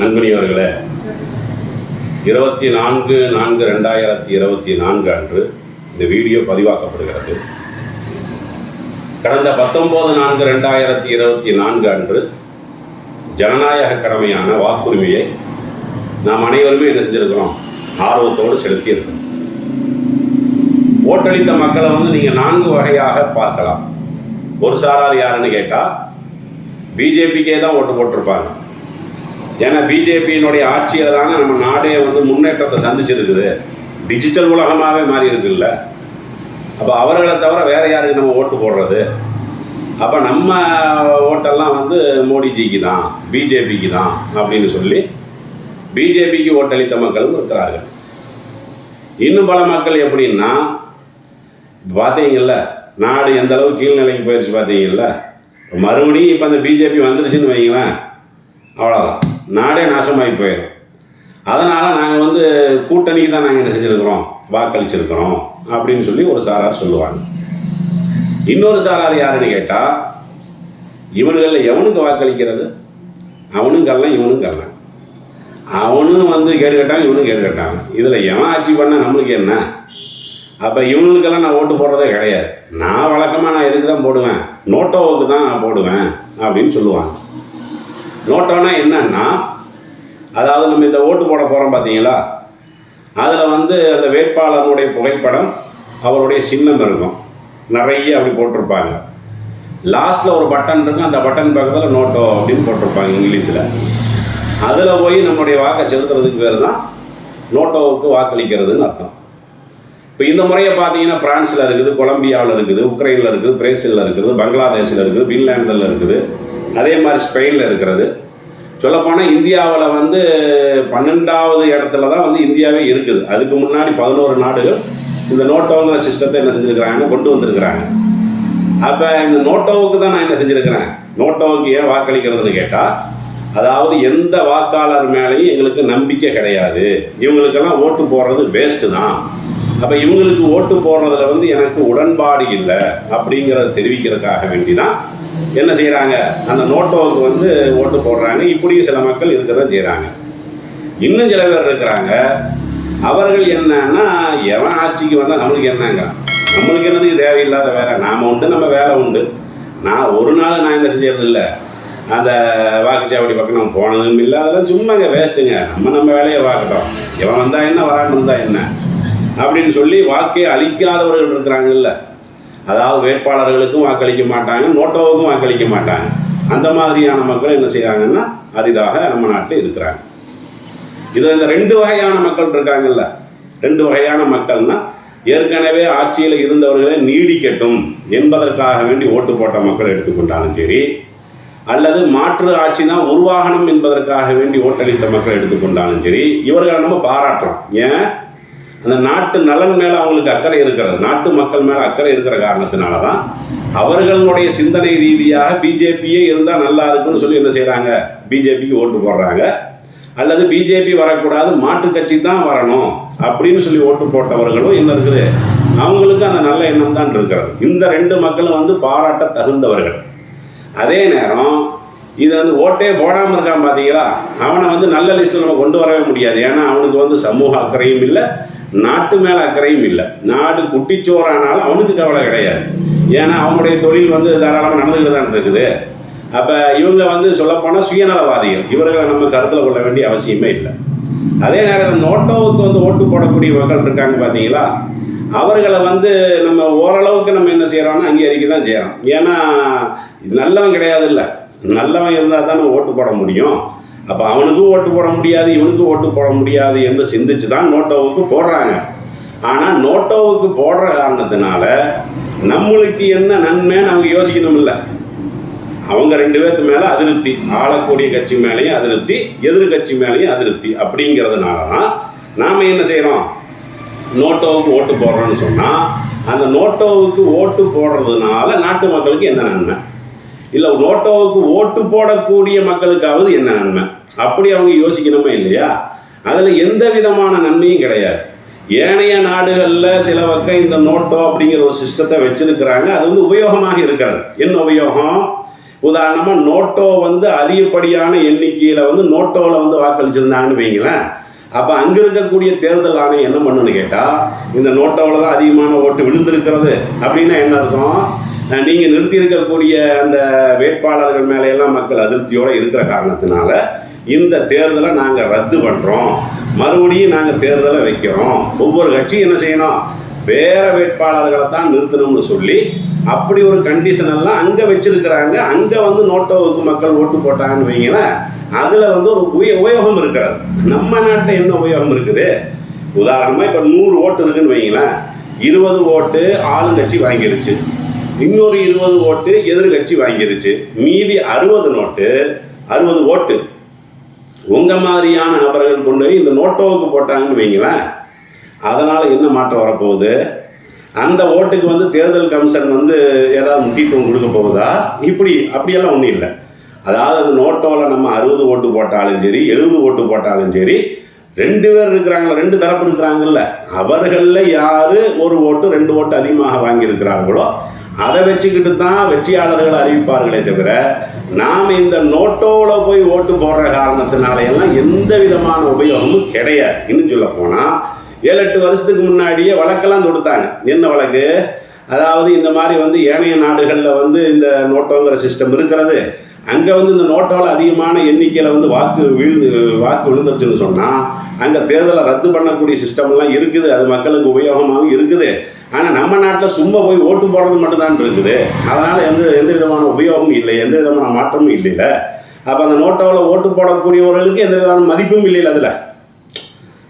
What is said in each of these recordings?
நண்பனியவர்களே இருபத்தி நான்கு நான்கு ரெண்டாயிரத்தி இருபத்தி நான்கு அன்று இந்த வீடியோ பதிவாக்கப்படுகிறது. கடந்த பத்தொம்போது நான்கு ரெண்டாயிரத்தி இருபத்தி நான்கு அன்று ஜனநாயக கடமையான வாக்குரிமையை நாம் அனைவருமே என்ன செஞ்சுருக்கிறோம்? ஆர்வத்தோடு செலுத்தியிருக்கிறோம். ஓட்டளித்த மக்களை வந்து நீங்கள் நான்கு வகையாக பார்க்கலாம். ஒரு சாரார் யாருன்னு கேட்டால் பிஜேபிக்கே தான் ஓட்டு போட்டிருப்பாங்க. ஏன்னா பிஜேபியினுடைய ஆட்சியில் தானே நம்ம நாடே வந்து முன்னேற்றத்தை சந்திச்சிருக்குது. டிஜிட்டல் உலகமாகவே மாறி இருக்குல்ல அப்போ அவர்களை தவிர வேறு யாருக்கு நம்ம ஓட்டு போடுறது? அப்போ நம்ம ஓட்டெல்லாம் வந்து மோடிஜிக்கு தான் பிஜேபிக்கு தான் அப்படின்னு சொல்லி பிஜேபிக்கு ஓட்டளித்த மக்களும் இருக்கிறார்கள். இன்னும் பல மக்கள் எப்படின்னா பார்த்தீங்கல்ல நாடு எந்த அளவு கீழ்நிலைக்கு போயிடுச்சு பார்த்தீங்கல்ல மறுபடியும் இப்போ அந்த பிஜேபி வந்துருச்சுன்னு வைங்களேன் அவ்வளோதான் நாடே நாசமாகி போயிடும். அதனால் நாங்கள் வந்து கூட்டணிக்கு தான் நாங்கள் என்ன செஞ்சுருக்கிறோம்? வாக்களிச்சிருக்கிறோம் அப்படின்னு சொல்லி ஒரு சாரார் சொல்லுவாங்க. இன்னொரு சாரார் யாருன்னு கேட்டால் இவனுகளில் எவனுக்கு வாக்களிக்கிறது? அவனும் கல்லாம் இவனும் கல்லாம் அவனும் வந்து கேடு கேட்டாங்க இவனும் கேடு கேட்டாங்க. இதில் எவன் ஆட்சி பண்ணால் நம்மளுக்கு என்ன? அப்போ இவனுக்கெல்லாம் நான் ஓட்டு போடுறதே கிடையாது. நான் வழக்கமாக நான் எதுக்கு தான் போடுவேன்? நோட்டோவுக்கு தான் நான் போடுவேன் அப்படின்னு சொல்லுவாங்க. நோட்டோனா என்னன்னா அதாவது நம்ம இந்த ஓட்டு போட போகிறோம் பார்த்தீங்களா அதில் வந்து அந்த வேட்பாளருடைய புகைப்படம் அவருடைய சின்னம் இருக்கும். நிறைய அப்படி போட்டிருப்பாங்க. லாஸ்ட்டில் ஒரு பட்டன் இருக்கும். அந்த பட்டன் பக்கத்தில் நோட்டோ அப்படின்னு போட்டிருப்பாங்க இங்கிலீஷில். அதில் போய் நம்முடைய வாக்கை செலுத்துறதுக்கு பேர் தான் நோட்டோவுக்கு வாக்களிக்கிறதுன்னு அர்த்தம். இப்போ இந்த முறையை பார்த்தீங்கன்னா பிரான்ஸில் இருக்குது கொலம்பியாவில் இருக்குது உக்ரைனில் இருக்குது பிரேசிலில் இருக்குது பங்களாதேஷில் இருக்குது பின்லாண்டில் இருக்குது. அதே மாதிரி ஸ்பெயினில் இருக்கிறது. சொல்லப்போனால் இந்தியாவில் வந்து பன்னெண்டாவது இடத்துல தான் வந்து இந்தியாவே இருக்குது. அதுக்கு முன்னாடி பதினோரு நாடுகள் இந்த நோட்டோங்கிற சிஸ்டத்தை என்ன செஞ்சுருக்கிறாங்க கொண்டு வந்திருக்கிறாங்க. அப்போ இந்த நோட்டோவுக்கு தான் நான் என்ன செஞ்சுருக்கிறேன்? நோட்டோவுக்கு ஏன் வாக்களிக்கிறதுன்னு கேட்டால் அதாவது எந்த வாக்காளர் மேலேயும் எங்களுக்கு நம்பிக்கை கிடையாது. இவங்களுக்கெல்லாம் ஓட்டு போடுறது வேஸ்ட்டு தான். அப்போ இவங்களுக்கு ஓட்டு போடுறதுல வந்து எனக்கு உடன்பாடு இல்லை அப்படிங்கிறத தெரிவிக்கிறதுக்காக வேண்டி தான் என்ன செய்கிறாங்க அந்த நோட்டோவுக்கு வந்து ஓட்டு போடுறாங்க. இப்படியும் சில மக்கள் இருக்க தான் செய்கிறாங்க இன்னும் சில பேர் இருக்கிறாங்க. அவர்கள் என்னன்னா எவன் ஆட்சிக்கு வந்தால் நம்மளுக்கு என்னங்க நம்மளுக்கு என்னது தேவையில்லாத வேலை? நாம் உண்டு நம்ம வேலை உண்டு. நான் ஒரு நாள் நான் என்ன செஞ்சது இல்லை அந்த வாக்குச்சாவடி பக்கம் நம்ம போனதும் இல்லை. அதெல்லாம் சும்மாங்க வேஸ்ட்டுங்க. நம்ம நம்ம வேலையை பார்க்கட்டும். எவன் வந்தால் என்ன வராமல் இருந்தால் என்ன? அப்படின்னு சொல்லி வாக்கை அழிக்காதவர்கள் இருக்கிறாங்கல்ல. அதாவது வேட்பாளர்களுக்கும் வாக்களிக்க மாட்டாங்க நோட்டோவுக்கும் வாக்களிக்க மாட்டாங்க. அந்த மாதிரியான மக்கள் என்ன செய்கிறாங்கன்னா அரிதாக நம்ம நாட்டில் இருக்கிறாங்க. இது இந்த ரெண்டு வகையான மக்கள் இருக்காங்கல்ல. ரெண்டு வகையான மக்கள்னா ஏற்கனவே ஆட்சியில் இருந்தவர்களே நீடிக்கட்டும் என்பதற்காக வேண்டி ஓட்டு போட்ட மக்கள் எடுத்துக்கொண்டாலும் சரி அல்லது மாற்று ஆட்சி தான் உருவாகணும் என்பதற்காக வேண்டி ஓட்டளித்த மக்கள் எடுத்துக்கொண்டாலும் சரி இவர்களை நம்ம பாராட்டுறோம் ஏன்? அந்த நாட்டு நலன் மேலே அவங்களுக்கு அக்கறை இருக்கிறது. நாட்டு மக்கள் மேலே அக்கறை இருக்கிற காரணத்தினால தான் அவர்களுடைய சிந்தனை ரீதியாக பிஜேபியே இருந்தால் நல்லா இருக்குன்னு சொல்லி என்ன செய்கிறாங்க பிஜேபிக்கு ஓட்டு போடுறாங்க. அல்லது பிஜேபி வரக்கூடாது மாட்டு கட்சி தான் வரணும் அப்படின்னு சொல்லி ஓட்டு போட்டவர்களும் என்ன இருக்குது. அவங்களுக்கு அந்த நல்ல எண்ணம் தான் இருக்கிறது. இந்த ரெண்டு மக்களும் வந்து பாராட்ட தகுந்தவர்கள். அதே நேரம் இது வந்து ஓட்டே போடாமல் இருக்கான் பார்த்தீங்களா அவனை வந்து நல்ல லிஸ்ட்டில் நம்ம கொண்டு வரவே முடியாது. ஏன்னா அவனுக்கு வந்து சமூக அக்கறையும் இல்லை. நாட்டு மேலே அக்கறையும் இல்லை. நாடு குட்டிச்சோறானாலும் அவனுக்கு கவலை கிடையாது. ஏன்னா அவனுடைய தொழில் வந்து தாராளமாக நடந்துக்கிட்டு தான் இருக்குது அப்போ இவங்க வந்து சொல்லப்போனால் சுயநலவாதிகள். இவர்களை நம்ம கருத்தில் கொள்ள வேண்டிய அவசியமே இல்லை. அதே நேரத்தில் நோட்டோவுக்கு வந்து ஓட்டு போடக்கூடிய மக்கள் இருக்காங்க பார்த்தீங்களா அவர்களை வந்து நம்ம ஓரளவுக்கு நம்ம என்ன செய்கிறோம்னா அங்கீகரிக்க தான் செய்கிறோம் ஏன்னா நல்லவன் கிடையாது இல்லை நல்லவன் இருந்தால் தான் நம்ம ஓட்டு போட முடியும். அப்போ அவனுக்கும் ஓட்டு போட முடியாது இவனுக்கும் ஓட்டு போட முடியாது என்று சிந்திச்சு தான் நோட்டோவுக்கு போடுறாங்க. ஆனால் நோட்டோவுக்கு போடுற காரணத்தினால நம்மளுக்கு என்ன நன்மைன்னு அவங்க யோசிக்கணும் இல்லை. அவங்க ரெண்டு பேர்த்து மேலே அதிருப்தி ஆளக்கூடிய கட்சி மேலேயும் அதிருப்தி எதிர்கட்சி மேலேயும் அதிருப்தி அப்படிங்கிறதுனால தான் நாம் என்ன செய்கிறோம் நோட்டோவுக்கு ஓட்டு போடுறோன்னு சொன்னால் அந்த நோட்டோவுக்கு ஓட்டு போடுறதுனால நாட்டு மக்களுக்கு என்ன நன்மை? இல்லை நோட்டோவுக்கு ஓட்டு போடக்கூடிய மக்களுக்காவது என்ன நன்மை? அப்படி அவங்க யோசிக்கணுமே இல்லையா? அதில் எந்த விதமான நன்மையும் கிடையாது. ஏனைய நாடுகளில் சில பக்கம் இந்த நோட்டோ அப்படிங்கிற ஒரு சிஸ்டத்தை வச்சிருக்கிறாங்க. அது வந்து உபயோகமாக இருக்கிறது. என்ன உபயோகம்? உதாரணமாக நோட்டோ வந்து அதிகப்படியான எண்ணிக்கையில் வந்து நோட்டோவில் வந்து வாக்களிச்சிருந்தாங்கன்னு வைங்களேன். அப்போ அங்கே இருக்கக்கூடிய தேர்தல் ஆணையம் என்ன பண்ணுன்னு கேட்டால் இந்த நோட்டோவில் தான் அதிகமான ஓட்டு விழுந்திருக்கிறது. அப்படின்னா என்ன அர்த்தம்? நீங்கள் நிறுத்தி இருக்கக்கூடிய அந்த வேட்பாளர்கள் மேலே எல்லாம் மக்கள் அதிருப்தியோடு இருக்கிற காரணத்தினால இந்த தேர்தலை நாங்கள் ரத்து பண்ணுறோம் மறுபடியும் நாங்கள் தேர்தலை வைக்கிறோம். ஒவ்வொரு கட்சியும் என்ன செய்யணும்? வேற வேட்பாளர்களை தான் நிறுத்தணும்னு சொல்லி அப்படி ஒரு கண்டிஷன் எல்லாம் அங்கே வச்சிருக்கிறாங்க. அங்கே வந்து நோட்டோவுக்கு மக்கள் ஓட்டு போட்டாங்கன்னு வைங்களேன் அதில் வந்து ஒரு உய உபயோகம் இருக்கிறது. நம்ம நாட்டில் என்ன உபயோகம் இருக்குது? உதாரணமாக இப்போ நூறு ஓட்டு இருக்குன்னு வைங்களேன். இருபது ஓட்டு ஆளுங்கட்சி வாங்கிருச்சு. இன்னொரு இருபது ஓட்டு எதிர்கட்சி வாங்கிருச்சு. மீதி அறுபது நோட்டு அறுபது ஓட்டு. உங்கள் மாதிரியான நபர்கள் கொண்டு போய் இந்த நோட்டோவுக்கு போட்டாங்கன்னு வைங்களேன். அதனால் என்ன மாற்றம் வரப்போகுது? அந்த ஓட்டுக்கு வந்து தேர்தல் கமிஷன் வந்து ஏதாவது முக்கியத்துவம் கொடுக்க போகுதா? இப்படி அப்படியெல்லாம் ஒன்றும் இல்லை. அதாவது அந்த நோட்டோவில் நம்ம அறுபது ஓட்டு போட்டாலும் சரி எழுபது ஓட்டு போட்டாலும் சரி ரெண்டு பேர் இருக்கிறாங்களா ரெண்டு தரப்பு இருக்கிறாங்கல்ல அவர்களில் யார் ஒரு ஓட்டு ரெண்டு ஓட்டு அதிகமாக வாங்கியிருக்கிறார்களோ அதை வச்சுக்கிட்டு தான் வெற்றியாளர்கள் அறிவிப்பார்களே தவிர நாம் இந்த நோட்டோவில் போய் ஓட்டு போடுற காரணத்தினாலையெல்லாம் எந்த விதமான உபயோகமும் கிடையாது இன்னும் சொல்ல போனால் ஏழு எட்டு வருஷத்துக்கு முன்னாடியே வழக்கெல்லாம் தொடுத்தாங்க. என்ன வழக்கு? அதாவது இந்த மாதிரி வந்து ஏனைய நாடுகளில் வந்து இந்த நோட்டோங்கிற சிஸ்டம் இருக்கிறது. அங்கே வந்து இந்த நோட்டோவில் அதிகமான எண்ணிக்கையில் வந்து வாக்கு விழுந்து வாக்கு விழுந்துருச்சுன்னு சொன்னால் அங்கே தேர்தலை ரத்து பண்ணக்கூடிய சிஸ்டம்லாம் இருக்குது. அது மக்களுக்கு உபயோகமாகவும் இருக்குது. ஆனால் நம்ம நாட்டில் சும்மா போய் ஓட்டு போடுறது மட்டும்தான் இருக்குது. அதனால் எந்த எந்த விதமான உபயோகமும் இல்லை எந்த விதமான மாற்றமும் இல்லைல்ல. அப்போ அந்த நோட்டோவில் ஓட்டு போடக்கூடியவர்களுக்கு எந்த விதமான மதிப்பும் இல்லைல்ல அதில்.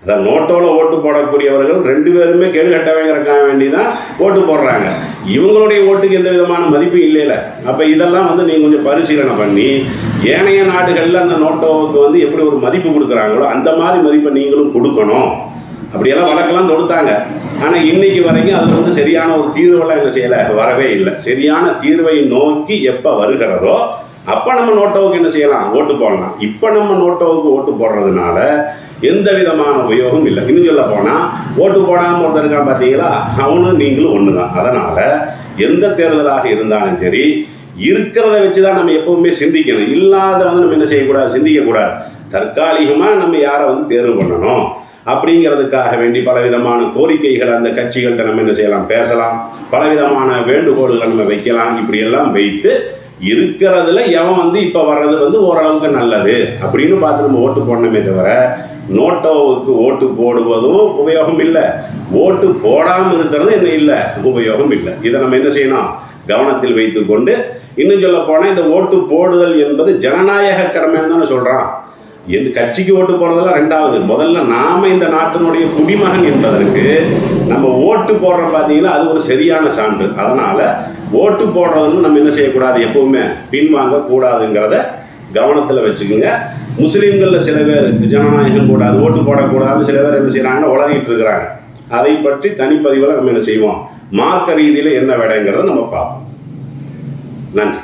அதான் நோட்டோவில் ஓட்டு போடக்கூடியவர்கள் ரெண்டு பேருமே கேடு கட்டவைங்கிறக்காக வேண்டி தான் ஓட்டு போடுறாங்க. இவங்களுடைய ஓட்டுக்கு எந்த விதமான மதிப்பும் இல்லைல்ல. அப்போ இதெல்லாம் வந்து நீங்கள் கொஞ்சம் பரிசீலனை பண்ணி ஏனைய நாடுகளில் அந்த நோட்டோவுக்கு வந்து எப்படி ஒரு மதிப்பு கொடுக்குறாங்களோ அந்த மாதிரி மதிப்பை நீங்களும் கொடுக்கணும். அப்படியெல்லாம் வழக்கெல்லாம் தொடுத்தாங்க. ஆனால் இன்னைக்கு வரைக்கும் அது வந்து சரியான ஒரு தீர்வெல்லாம் என்ன செய்யலை வரவே இல்லை. சரியான தீர்வை நோக்கி எப்போ வருகிறதோ அப்போ நம்ம நோட்டோவுக்கு என்ன செய்யலாம்? ஓட்டு போடலாம். இப்போ நம்ம நோட்டோவுக்கு ஓட்டு போடுறதுனால எந்த விதமான உபயோகம் இல்லை. இன்னும் சொல்ல போனால் ஓட்டு போடாமல் ஒருத்தர் இருக்கான் பார்த்தீங்களா அவனும் நீங்களும் ஒன்று தான் அதனால் எந்த தேர்தலாக இருந்தாலும் சரி இருக்கிறத வச்சு தான் நம்ம எப்பவுமே சிந்திக்கணும். இல்லாத வந்து நம்ம என்ன செய்யக்கூடாது? சிந்திக்கக்கூடாது. தற்காலிகமாக நம்ம யாரை வந்து தேர்வு பண்ணணும்? அப்படிங்கிறதுக்காக வேண்டி பலவிதமான கோரிக்கைகளை அந்த கட்சிகள்கிட்ட நம்ம என்ன செய்யலாம்? பேசலாம். பலவிதமான வேண்டுகோள்களை நம்ம வைக்கலாம். இப்படியெல்லாம் வைத்து இருக்கிறதுல எவன் வந்து இப்போ வர்றது வந்து ஓரளவுக்கு நல்லது அப்படின்னு பார்த்து நம்ம ஓட்டு போடணுமே தவிர நோட்டோவுக்கு ஓட்டு போடுவதும் உபயோகம் இல்லை. ஓட்டு போடாமல் இருக்கிறது என்ன இல்லை? உபயோகம் இல்லை. இதை நம்ம என்ன செய்யணும்? கவனத்தில் வைத்துக்கொண்டு இன்னும் சொல்ல போனால் இந்த ஓட்டு போடுதல் என்பது ஜனநாயக கடமைன்னு தானே சொல்கிறான் எந்த கட்சிக்கு ஓட்டு போடுறதெல்லாம் ரெண்டாவது. முதல்ல நாம் இந்த நாட்டினுடைய குடிமகன் என்பதற்கு நம்ம ஓட்டு போடுறோம் பார்த்தீங்கன்னா அது ஒரு சரியான சான்று. அதனால் ஓட்டு போடுறதுன்னு நம்ம என்ன செய்யக்கூடாது? எப்பவுமே பின்வாங்க கூடாதுங்கிறத கவனத்தில் வச்சுக்கோங்க. முஸ்லீம்களில் சில பேர் ஜனநாயகம் கூடாது ஓட்டு போடக்கூடாதுன்னு சில பேர் என்ன செய்கிறாங்கன்னா உளறிட்டு இருக்கிறாங்க. அதை பற்றி தனிப்பதிவில் நம்ம என்ன செய்வோம்? மார்க்க ரீதியில் என்ன விடைங்கிறத நம்ம பார்ப்போம். நன்றி.